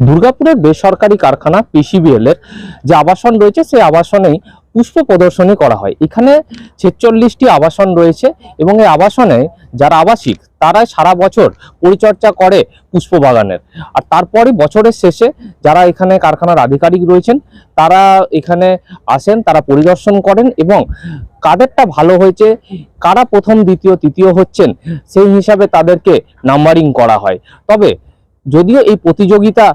দুর্গাপুরের বেসরকারি কারখানা পিসিবিএল এর যে আবাসন রয়েছে, সেই আবাসনেই পুষ্প প্রদর্শনী করা হয়। এখানে ছেচল্লিশটি আবাসন রয়েছে এবং এই আবাসনে যারা আবাসিক তারা সারা বছর পরিচর্যা করে পুষ্প বাগানের। আর তারপরে বছরের শেষে যারা এখানে কারখানার আধিকারিক রয়েছেন, তারা এখানে আসেন, তারা পরিদর্শন করেন এবং কাদেরটা ভালো হয়েছে, কারা প্রথম, দ্বিতীয়, তৃতীয় হচ্ছেন, সেই হিসাবে তাদেরকে নাম্বারিং করা হয়। তবে যদিও এই প্রতিযোগিতা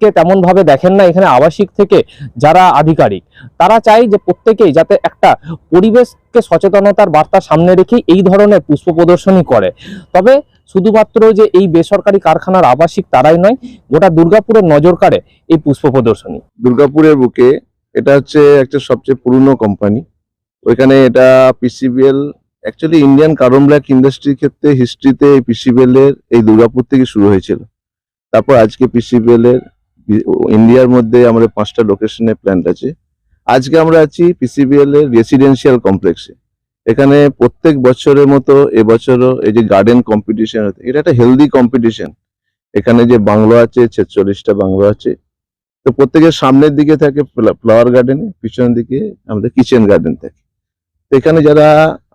কে তেমন ভাবে দেখেন না এখানে আবাসিক থেকে যারা আধিকারিক, তারা চায় যে প্রত্যেকেই যাতে একটা পরিবেশকে সচেতনতার বার্তা সামনে রেখেই এই ধরনের পুষ্প প্রদর্শনী করে। তবে শুধুমাত্র যে এই বেসরকারি কারখানার আবাসিক তারাই নয়, গোটা দুর্গাপুরের নজর কাড়ে এই পুষ্প প্রদর্শনী। দুর্গাপুরের বুকে এটা হচ্ছে একটা সবচেয়ে পুরনো কোম্পানি ওইখানে এটা PCBL actually Indian carbon black ইন্ডাস্ট্রির ক্ষেত্রে হিস্ট্রিতে এই পিসিবিএল এর এই দুর্গাপুর থেকে শুরু হয়েছিল। তারপর আজকে পিসিবিএল এর ইন্ডিয়ার মধ্যে আমাদের পাঁচটা লোকেশনে প্ল্যান্ট আছে। আজকে আমরা আছি পিসিবিএল এর রেসিডেন্সিয়াল কমপ্লেক্সে এখানে প্রত্যেক বছরের মতো এবছরও এই যে গার্ডেন কম্পিটিশন হচ্ছে, এটা একটা হেলদি কম্পিটিশন এখানে যে বাংলো আছে, ছেচল্লিশটা বাংলো আছে। তো প্রত্যেকের সামনের দিকে থাকে ফ্লাওয়ার গার্ডেন পিছনের দিকে আমাদের কিচেন গার্ডেন থাকে। তো এখানে যারা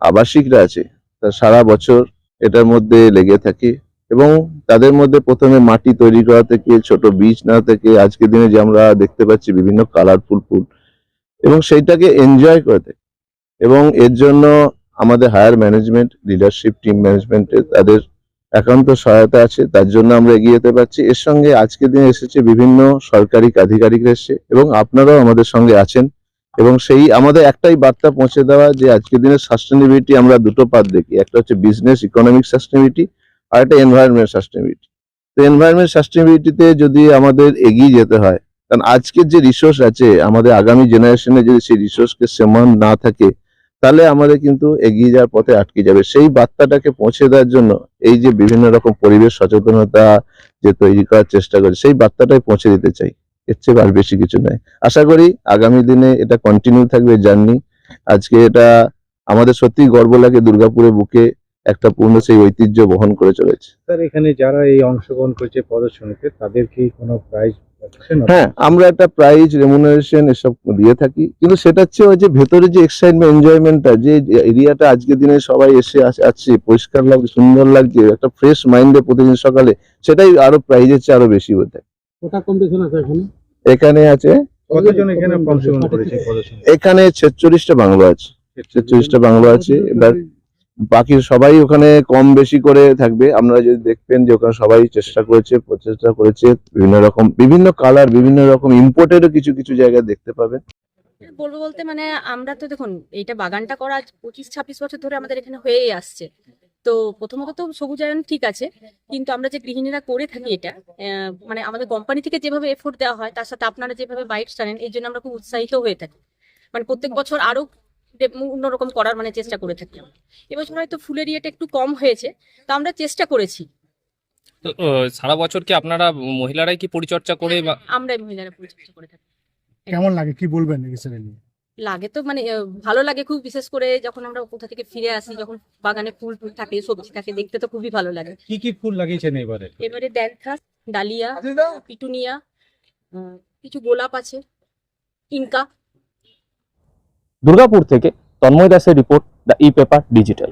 আবাসিকরা আছে, তারা সারা বছর এটার মধ্যে লেগে থাকে। এবং তাদের মধ্যে প্রথমে মাটি তৈরি করা থেকে, ছোট বীজ না থেকে, আজকের দিনে যে আমরা দেখতে পাচ্ছি বিভিন্ন কালারফুল ফুল এবং সেইটাকে এনজয় করে থাকে এবং এর জন্য আমাদের হায়ার ম্যানেজমেন্ট লিডারশিপ টিম ম্যানেজমেন্টের তাদের একান্ত সহায়তা আছে, তার জন্য আমরা এগিয়ে যেতে পারছি। এর সঙ্গে আজকের দিনে এসেছে বিভিন্ন সরকারি আধিকারিকরা এসেছে এবং আপনারাও আমাদের সঙ্গে আছেন এবং সেই আমাদের একটাই বার্তা পৌঁছে দেওয়া যে আজকের দিনে সাস্টেনেবিলিটি আমরা দুটো পাত দেখি। একটা হচ্ছে বিজনেস ইকোনমিক সাস্টেনেবিলিটি আর একটা এনভায়রনমেন্ট সাস্টেনেবিলিটি তো এনভায়রনমেন্ট সাস্টেনেবিলিটিতে যদি আমাদের এগিয়ে যেতে হয়, কারণ আজকের যে রিসোর্স আছে, আমাদের আগামী জেনারেশনে যদি সেই রিসোর্সকে সমান না থাকে, তাহলে আমাদের কিন্তু এগিয়ে যাওয়ার পথে আটকে যাবে। সেই বার্তাটাকে পৌঁছে দেওয়ার জন্য এই যে বিভিন্ন রকম পরিবেশ সচেতনতা যে তৈরি করার চেষ্টা করে, সেই বার্তাটাই পৌঁছে দিতে চাই। এর চেয়ে আর বেশি কিছু নয়। আশা করি আগামী দিনে এটা কন্টিনিউ থাকবে, জার্নি। আজকে এটা আমাদের সত্যি গর্ব লাগে দুর্গাপুরের বুকে। একটা পূর্ণ সেই ঐতিহ্য বহন করে চলেছে। স্যার এখানে যারা এই অংশগ্রহণ করছে প্রদর্শনীতে তাদের কি কোনো প্রাইজ হ্যাঁ আমরা একটা প্রাইজ রেমুনারেশন এসব দিয়ে থাকি। কিন্তু সেটা হচ্ছে ওই যে ভেতরে যে এক্সাইটমেন্ট এনজয়মেন্টটা যে এরিয়াটা আজকের দিনে সবাই এসে আছে পরিষ্কার লাগছে সুন্দর লাগছে একটা ফ্রেশ মাইন্ডে প্রতিদিন সকালে সেটাই আরও প্রাইজের চেয়ে আরও বেশি হতে কোটা কম্পিটিশন আছে এখানে? এখানে আছে কতজন এখানে অংশগ্রহণ করেছে প্রদর্শনী এখানে ছেচল্লিশটা বাংলো আছে। ছেচল্লিশটা বাংলো আছে। এবার বাকি সবাই ওখানে কম বেশি করে থাকবে। আপনারা যদি দেখবেন যে ওখানে সবাই চেষ্টা করেছে, প্রচেষ্টা করেছে বিভিন্ন রকম, বিভিন্ন কালার বিভিন্ন রকম ইম্পোর্টেডও কিছু কিছু জায়গায় দেখতে পাবেন। বলব বলতে মানে আমরা তো দেখুন, এইটা বাগানটা করা পঁচিশ, ছাব্বিশ বছর ধরে আমাদের এখানে হয়েই আসছে। তো প্রথমত তো সবুজায়ন ঠিক আছে, কিন্তু আমরা যে গৃহিণীরা করে থাকি এটা মানে আমাদের কোম্পানি থেকে যেভাবে এফোর্ট দেওয়া হয়, তার সাথে আপনারা যেভাবে বাইক টানেন এই জন্য আমরা খুব উৎসাহিত হয়ে থাকি। মানে প্রত্যেক বছর আরও অন্যরকম করার মানে চেষ্টা করে থাকি। এবছর হয়তো ফুলের ইয়েটা একটু কম হয়েছে তা আমরা চেষ্টা করেছি। তো সারা বছর কি আপনারা মহিলারাই কি পরিচর্যা করে বা আমরা মহিলারা পরিচর্যা করে থাকি। কেমন লাগে? কি বলবেন নিয়ে? লাগে তো মানে ভালো লাগে খুব বিশেষ করে যখন আমরা কোথা থেকে ফিরে আসি যখন বাগানে ফুল ফুল থাকে সবজি থাকে দেখতে তো খুবই ভালো লাগে। কি কি ফুল লাগিয়েছেন এবারে? এবারে ড্যান্থাস ডালিয়া পিটুনিয়া কিছু গোলাপ আছে ইনকা। দুর্গাপুর থেকে তন্ময় দাসের report the e paper digital